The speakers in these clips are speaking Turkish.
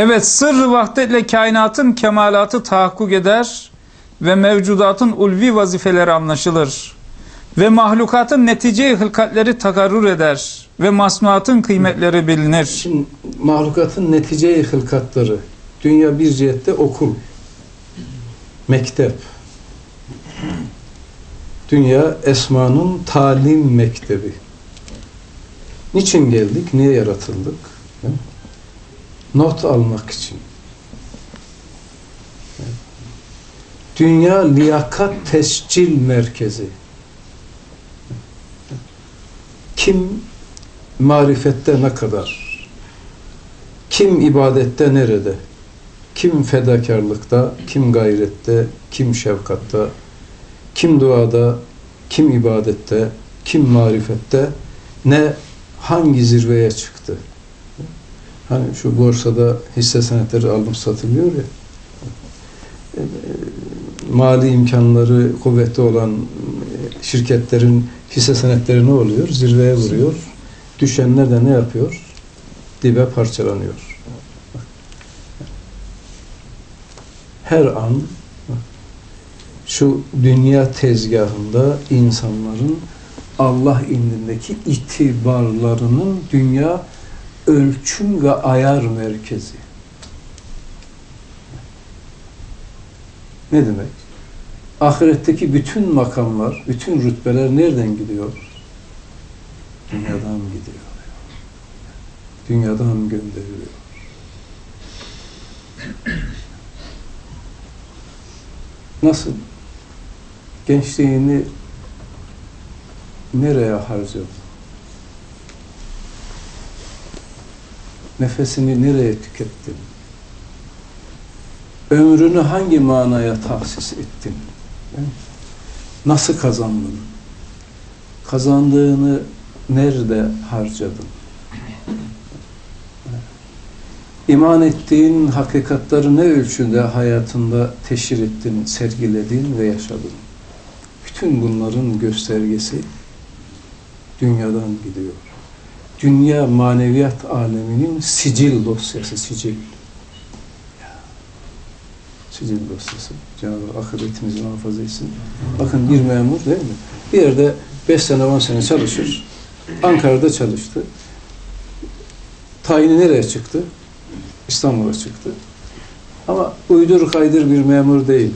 Evet sırrı vahdetle kainatın kemalatı tahakkuk eder ve mevcudatın ulvi vazifeleri anlaşılır. Ve mahlukatın netice hılkatleri takarrur eder ve masnuatın kıymetleri bilinir. Şimdi mahlukatın netice hılkatları, dünya bir cihette okul, mektep. Dünya esmanın talim mektebi. Niçin geldik? Niye yaratıldık? Not almak için. Dünya liyakat tescil merkezi. Kim marifette ne kadar? Kim ibadette nerede? Kim fedakarlıkta, kim gayrette, kim şefkatta, kim duada, kim ibadette, kim marifette, ne hangi zirveye çıktı? Hani şu borsada hisse senetleri alım satılıyor ya, e, mali imkanları kuvvetli olan şirketlerin hisse senetleri ne oluyor? Zirveye vuruyor. Düşenler de ne yapıyor? Dibe parçalanıyor. Her an şu dünya tezgahında insanların Allah indindeki itibarlarının dünya ölçüm ve ayar merkezi. Ne demek? Ahiretteki bütün makamlar, bütün rütbeler nereden gidiyor? Dünyadan gidiyor. Dünyadan gönderiliyor. Nasıl? Gençliğini nereye harcadın? Nefesini nereye tükettin? Ömrünü hangi manaya tahsis ettin? Nasıl kazandın? Kazandığını nerede harcadın? İman ettiğin hakikatları ne ölçüde hayatında teşhir ettin, sergiledin ve yaşadın? Bütün bunların göstergesi dünyadan gidiyor. Dünya maneviyat aleminin sicil dosyası, sicil. Sicil dosyası. Cenab-ı akıbetimizi muhafaza etsin. Bakın bir memur değil mi? Bir yerde 5 sene 10 sene çalışır. Ankara'da çalıştı. Tayini nereye çıktı? İstanbul'a çıktı. Ama uydur kaydır bir memur değil.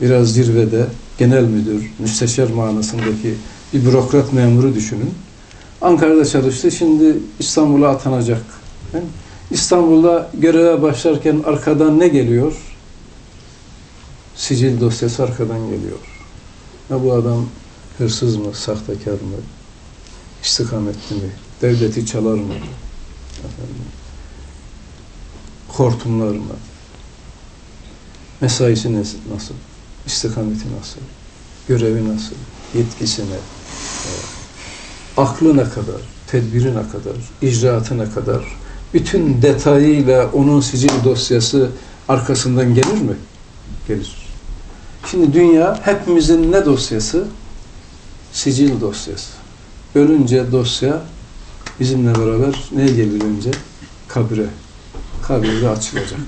Biraz zirvede genel müdür, müsteşar manasındaki bir bürokrat memuru düşünün. Ankara'da çalıştı, şimdi İstanbul'a atanacak. İstanbul'da göreve başlarken arkadan ne geliyor? Sicil dosyası arkadan geliyor. Ya bu adam hırsız mı, sahtekar mı, istikametli mi, devleti çalar mı, efendim, hortumlar mı, mesaisi nasıl, istikameti nasıl, görevi nasıl, yetkisi ne, aklı ne kadar, tedbiri ne kadar, icraatı ne kadar, bütün detayıyla onun sicil dosyası arkasından gelir mi? Gelir. Şimdi dünya hepimizin ne dosyası? Sicil dosyası. Ölünce dosya bizimle beraber neye gelir önce? Kabre. Kabirde açılacak.